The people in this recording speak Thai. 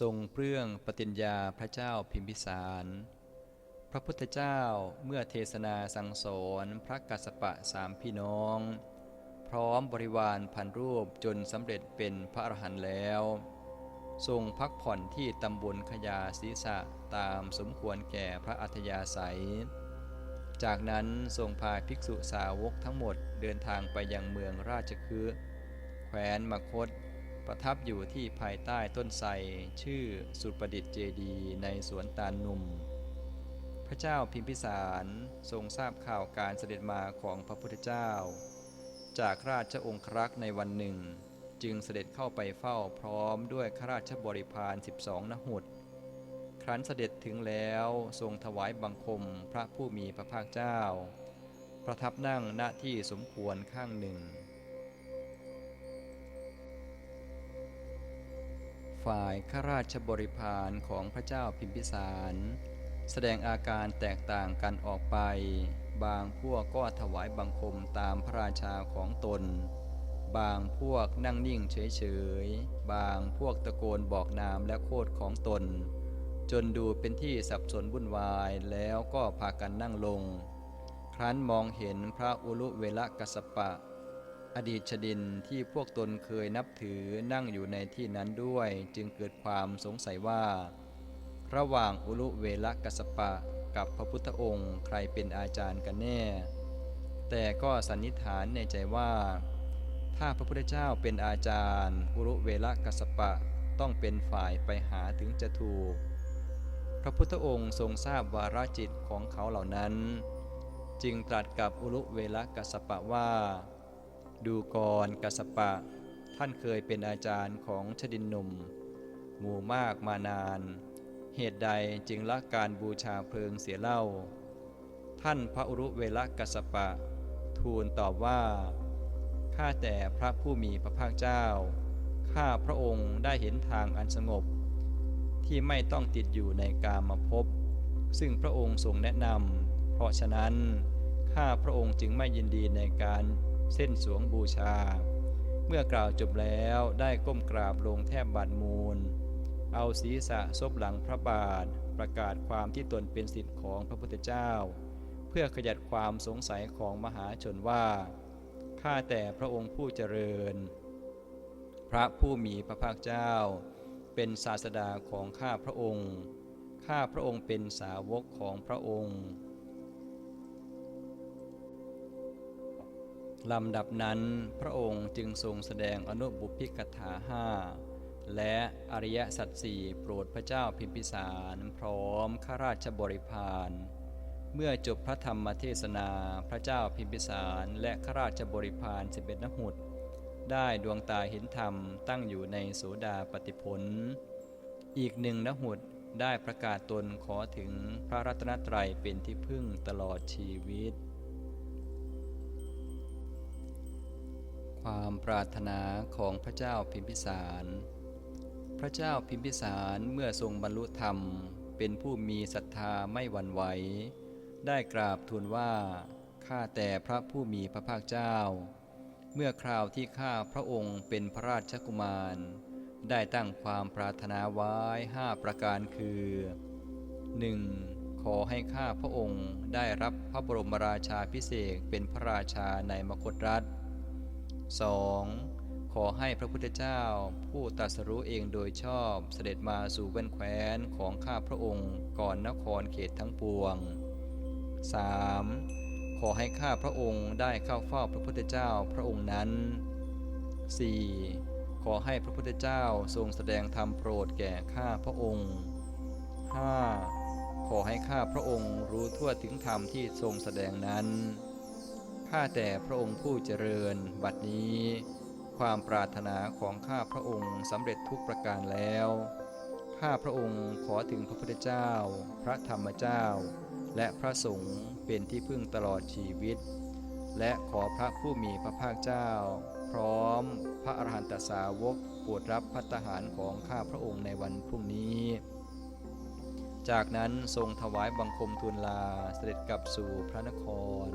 ทรงเปลื้อง ปฏิญญาพระเจ้าพิมพิสาร พระพุทธเจ้าเมื่อเทศนาสั่งสอนพระกัสสปะสามพี่น้อง พร้อมบริวารพันรูปจนสำเร็จเป็นพระอรหันต์แล้ว ทรงพักผ่อนที่ตำบลขยาศีสะตามสมควรแก่พระอัธยาศัย จากนั้นทรงพาภิกษุสาวกทั้งหมดเดินทางไปยังเมืองราชคฤห์แคว้นมคต ประทับอยู่ที่ภายใต้ต้นไทรชื่อสุประดิษฐ์เจดีในสวนตาลหนุ่ม พระเจ้าพิมพิสารทรงทราบข่าวการเสด็จมาของพระพุทธเจ้า จากราชองครักษ์ในวันหนึ่ง จึงเสด็จเข้าไปเฝ้าพร้อมด้วยข้าราชบริพาร 12 นหุตครั้นเสด็จถึงแล้วทรงถวายบังคมพระผู้มีพระภาคเจ้า ประทับนั่งณที่สมควรข้างหนึ่ง ฝ่ายข้าราชบริพารของพระเจ้าพิมพิสาร แสดงอาการแตกต่างกันออกไป บางพวกก็ถวายบังคมตามพระราชาของตน บางพวกนั่งนิ่งเฉยๆ บางพวกตะโกนบอกนามและโคดของตน จนดูเป็นที่สับสนวุ่นวายแล้วก็พากันนั่งลง ครั้นมองเห็นพระอุลุเวลกัสสปะ อดีตชดินที่พวกตนเคยนับถือนั่งอยู่ในที่นั้นด้วยจึงเกิดความสงสัยว่า ระหว่างอุลุเวลกัสปะกับพระพุทธองค์ใครเป็นอาจารย์กันแน่ แต่ก็สันนิษฐานในใจว่า ถ้าพระพุทธเจ้าเป็นอาจารย์อุรุเวลกัสปะต้องเป็นฝ่ายไปหาถึงจะถูก พระพุทธองค์ทรงทราบวาระจิตของเขาเหล่านั้น จึงตรัสกับอุรุเวลกัสปะว่า ดูกรกัสปะ ท่านเคยเป็นอาจารย์ของชดินหนุ่ม หมู่มากมานาน เหตุใดจึงละการบูชาเพลิงเสียเล่า ท่านพระอุรุเวลกัสสปะ ทูลตอบว่า ข้าแต่พระผู้มีพระภาคเจ้า ข้าพระองค์ได้เห็นทางอันสงบ ที่ไม่ต้องติดอยู่ในกามภพซึ่งพระองค์ทรงแนะนำเพราะฉะนั้น ข้าพระองค์จึงไม่ยินดีในการ เส้นสวงบูชา เมื่อกล่าวจบแล้วได้ก้มกราบลงแทบบาดมูล เอาศีรษะซบหลังพระบาท ประกาศความที่ตนเป็นสิทธิ์ของพระพุทธเจ้า เพื่อขยัดความสงสัยของมหาชนว่า ข้าแต่พระองค์ผู้เจริญ พระผู้มีพระภาคเจ้า เป็นศาสดาของข้าพระองค์ ข้าพระองค์เป็นสาวกของพระองค์ ลำดับนั้นพระองค์จึงทรงแสดงอนุบุพิกถาห้าและอริยสัจสี่โปรดพระเจ้าพิมพิสารพร้อมข้าราชบริพารเมื่อจบพระธรรมเทศนาพระเจ้าพิมพิสารและข้าราชบริพารสิบเอ็ดนหุตได้ดวงตาเห็นธรรมตั้งอยู่ในโสดาปฏิผลอีกหนึ่งนหุตได้ประกาศตนขอถึงพระรัตนตรัยเป็นที่พึ่งตลอดชีวิต ความปรารถนาของพระเจ้าพิมพิสาร พระเจ้าพิมพิสารเมื่อทรงบรรลุธรรม เป็นผู้มีศรัทธาไม่หวั่นไหว ได้กราบทูลว่า ข้าแต่พระผู้มีพระภาคเจ้า เมื่อคราวที่ข้าพระองค์เป็นพระราชกุมาร ได้ตั้งความปรารถนาไว้ห้าประการคือ 1. ขอให้ข้าพระองค์ได้รับพระบรมราชาพิเศษเป็นพระราชาในมคตรัฐ 2. ขอให้พระพุทธเจ้า ผู้ตรัสรู้เองโดยชอบเสด็จมาสู่แว่นแคว้นของข้าพระองค์ก่อนนครเขตทั้งปวง 3. ขอให้ข้าพระองค์ได้เข้าเฝ้าพระพุทธเจ้าพระองค์นั้น 4. ขอให้พระพุทธเจ้าทรงแสดงธรรมโปรดแก่ข้าพระองค์ 5. ขอให้ข้าพระองค์รู้ทั่วถึงธรรมที่ทรงแสดงนั้น ข้าแต่พระองค์ผู้เจริญ บัดนี้ ความปรารถนาของข้าพระองค์สำเร็จทุกประการแล้ว ข้าพระองค์ขอถึงพระพุทธเจ้า พระธรรมเจ้า และพระสงฆ์เป็นที่พึ่งตลอดชีวิต และขอพระผู้มีพระภาคเจ้า พร้อมพระอรหันตสาวกโปรดรับพัตหารของข้าพระองค์ในวันพรุ่งนี้ จากนั้นทรงถวายบังคมทูลลาเสด็จกลับสู่พระนคร